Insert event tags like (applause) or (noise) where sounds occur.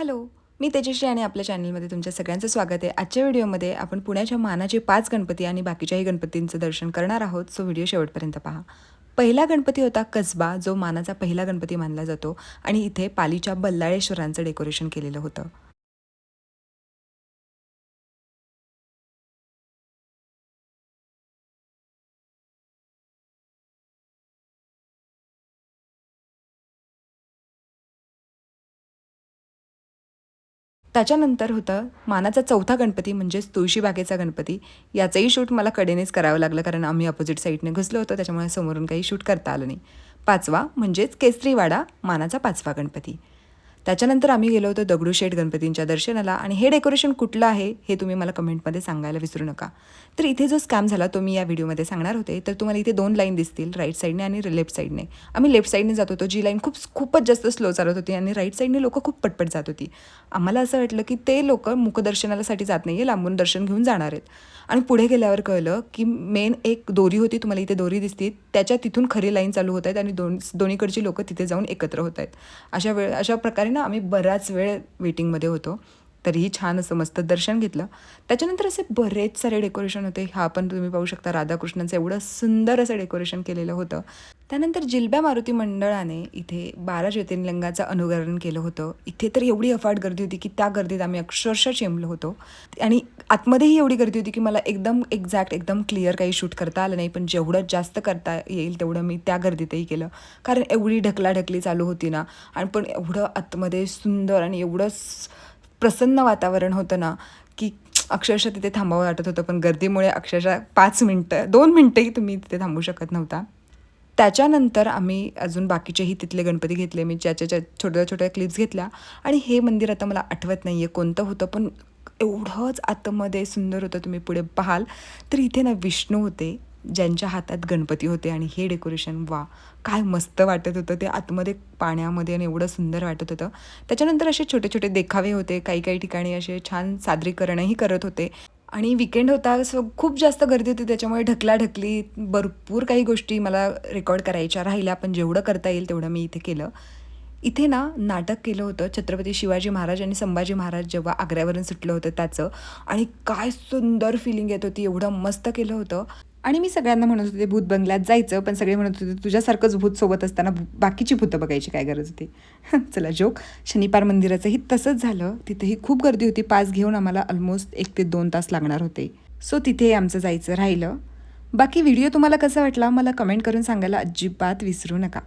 Hello मी तेजश्री आणि आपल्या चॅनलमध्ये तुमच्या सगळ्यांचं स्वागत आहे. आजच्या व्हिडिओमध्ये आपण पुण्याच्या मानाचे पाच गणपती आणि बाकीच्याही गणपतींचं दर्शन करणार आहोत. सो व्हिडिओ शेवटपर्यंत पहा. पहिला गणपती होता कसबा जो मानाचा पहिला गणपती मानला जातो आणि इथे पालीच्या बल्लाळेश्वरांचं डेकोरेशन केलेलं होतं. त्याच्यानंतर होतं मानाचा चौथा गणपती म्हणजेच तुळशीबागेचा गणपती याचंही शूट मला कडेनेच करावं लागलं कारण आम्ही अपोजिट साईडने घुसलो होतो त्याच्यामुळे समोरून काही शूट करता आलं नाही. पाचवा म्हणजेच केसरीवाडा मानाचा पाचवा गणपती. त्याच्यानंतर आम्ही गेलो होतो दगडूशेठ गणपतींच्या दर्शनाला. आणि हे डेकोरेशन कुठलं आहे हे तुम्ही मला कमेंटमध्ये सांगायला विसरू नका. तर इथे जो स्कॅम झाला तो मी या व्हिडिओमध्ये सांगणार होते. तर तुम्हाला इथे दोन लाईन दिसतील राईट साईडने आणि लेफ्ट साईडने आम्ही लेफ्ट साईडने जात होतो. जी लाईन खूप खूपच जास्त स्लो चालत होती आणि राईट साईडने लोकं खूप पटपट जात होती. आम्हाला असं वाटलं की ते लोक मुखदर्शनालासाठी जात नाही आहे लांबून दर्शन घेऊन जाणार आहेत. आणि पुढे गेल्यावर कळलं की मेन एक दोरी होती. तुम्हाला इथे दोरी दिसती त्याच्या तिथून खरी लाईन चालू होत आहेत आणि दोन दोन्हीकडची लोकं तिथे जाऊन एकत्र होत आहेत. अशा वेळ अशा प्रकारे ना आम्ही बराच वेळ वेटिंगमध्ये होतो. तरीही छान असं मस्त दर्शन घेतलं. त्याच्यानंतर असे बरेच सारे डेकोरेशन होते. हा पण तुम्ही पाहू शकता राधाकृष्णांचं एवढं सुंदर असं डेकोरेशन केलेलं होतं. त्यानंतर जिल्ब्या मारुती मंडळाने इथे बारा ज्योतिर्लिंगाचं अनुकरण केलं होतं. इथे तर एवढी अफाट गर्दी होती की त्या गर्दीत आम्ही अक्षरशः चेंबलो होतो. आणि आतमध्येही एवढी गर्दी होती की मला एकदम एक्झॅक्ट एकदम क्लिअर काही शूट करता आलं नाही. पण जेवढं जास्त करता येईल तेवढं मी त्या गर्दीतही केलं. कारण एवढी ढकलाढकली चालू होती ना. आणि पण एवढं आतमध्ये सुंदर आणि एवढं प्रसन्न वातावरण होतं ना की अक्षरशः तिथे थांबावं वाटत होतं पण गर्दीमुळे अक्षरशः पाच मिनटं दोन मिनटंही तुम्ही तिथे थांबू शकत नव्हता. त्याच्यानंतर आम्ही अजून बाकीचेही तिथले गणपती घेतले मी ज्याच्या ज्या छोट्या छोट्या क्लिप्स घेतल्या. आणि हे मंदिर आता मला आठवत नाही आहे कोणतं होतं पण एवढंच आतमध्ये सुंदर होतं तुम्ही पुढे पाहाल. तर इथे ना विष्णू होते. ज्यांच्या हातात गणपती होते आणि हे डेकोरेशन वा काय मस्त वाटत होतं. ते आतमध्ये पाण्यामध्ये आणि एवढं सुंदर वाटत होतं. त्याच्यानंतर असे छोटे छोटे देखावे होते. काही काही ठिकाणी असे छान सादरीकरणही करत होते. आणि विकेंड होता सो खूप जास्त गर्दी होती. त्याच्यामुळे ढकलाढकली भरपूर काही गोष्टी मला रेकॉर्ड करायच्या राहिल्या. पण जेवढं करता येईल तेवढं मी इथे केलं. इथे ना नाटक केलं होतं. छत्रपती शिवाजी महाराज आणि संभाजी महाराज जेव्हा आग्र्यावरून सुटलं होतं त्याचं. आणि काय सुंदर फिलिंग येत होती. एवढं मस्त केलं होतं. आणि मी सगळ्यांना म्हणत होते भूत बंगल्यात जायचं. पण सगळे म्हणत होते तुझ्यासारखंच भूत सोबत असताना बाकीची भूतं बघायची काय गरज होती? (laughs) चला जोक शनिपार मंदिराचंही तसंच झालं. तिथेही खूप गर्दी होती. पास घेऊन आम्हाला ऑलमोस्ट एक ते दोन तास लागणार होते. सो तिथे आमचं जायचं राहिलं. बाकी व्हिडिओ तुम्हाला कसा वाटला? मला कमेंट करून सांगायला अजिबात विसरू नका.